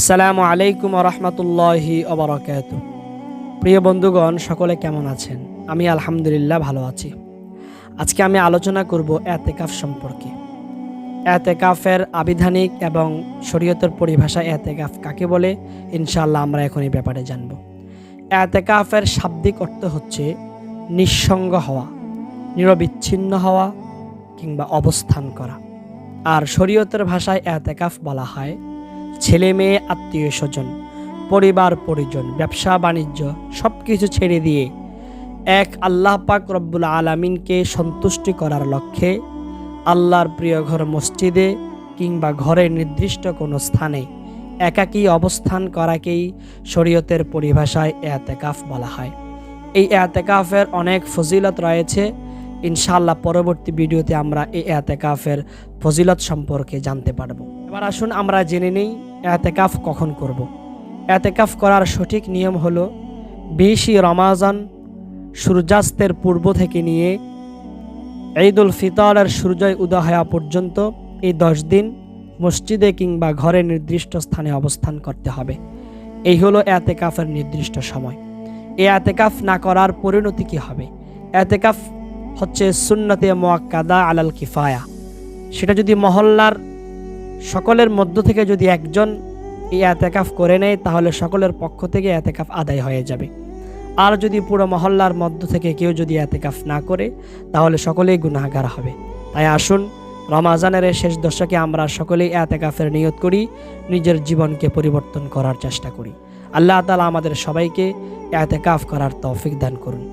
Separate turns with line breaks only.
আসসালামু আলাইকুম রহমতুল্লাহি অবরাকাত প্রিয় বন্ধুগণ, সকলে কেমন আছেন? আমি আলহামদুলিল্লাহ ভালো আছি। আজকে আমি আলোচনা করব এতেকাফ সম্পর্কে। এতেকাফের আবিধানিক এবং শরীয়তের পরিভাষা এতেকাফ কাকে বলে? ইনশাল্লাহ আমরা এখন এই ব্যাপারে জানব। এতেকাফের শাব্দিক অর্থ হচ্ছে নিঃসঙ্গ হওয়া, নিরবিচ্ছিন্ন হওয়া কিংবা অবস্থান করা। আর শরীয়তের ভাষায় এতেকাফ বলা হয় ছেলে মেয়ে, আত্মীয় স্বজন, পরিবার, পরিজন, ব্যবসা, বাণিজ্য সব কিছু ছেড়ে দিয়ে এক আল্লাহ পাক রব্বুল আলমিনকে সন্তুষ্টি করার লক্ষ্যে আল্লাহর প্রিয় ঘর মসজিদে কিংবা ঘরের নির্দিষ্ট কোনো স্থানে একাকী অবস্থান করাকেই শরীয়তের পরিভাষায় এতেকাফ বলা হয়। এই এতেকাফের অনেক ফজিলত রয়েছে। ইনশাআল্লাহ পরবর্তী ভিডিওতে আমরা এই এতেকাফের ফজিলত সম্পর্কে জানতে পারব। এবার আসুন, আমরা জেনে নিই এতেকাফ কখন করব। এতেকাফ করার সঠিক নিয়ম হলো বিশি রমাজান সূর্যাস্তের পূর্ব থেকে নিয়ে ঈদুল ফিতরের সূর্যোয় উদয় হওয়া পর্যন্ত এই দশ দিন মসজিদে কিংবা ঘরে নির্দিষ্ট স্থানে অবস্থান করতে হবে। এই হলো এতেকাফের নির্দিষ্ট সময়। এই এতেকাফ না করার পরিণতি কি হবে? এতেকাফ হচ্ছে সুন্নতে মোয়াক্কাদা আলাল কিফায়া। সেটা যদি মহল্লার সকলের মধ্য থেকে যদি একজন এই এতেকাফ করে নেয়, তাহলে সকলের পক্ষ থেকে এতেকাফ আদায় হয়ে যাবে। আর যদি পুরো মহল্লার মধ্য থেকে কেউ যদি এতেকাফ না করে, তাহলে সকলেই গুনাহগার হবে। তাই আসুন, রমাজানের শেষ দশকে আমরা সকলেই এতেকাফের নিয়ত করি, নিজের জীবনকে পরিবর্তন করার চেষ্টা করি। আল্লাহ তালা আমাদের সবাইকে এতেকাফ করার তৌফিক দান করুন।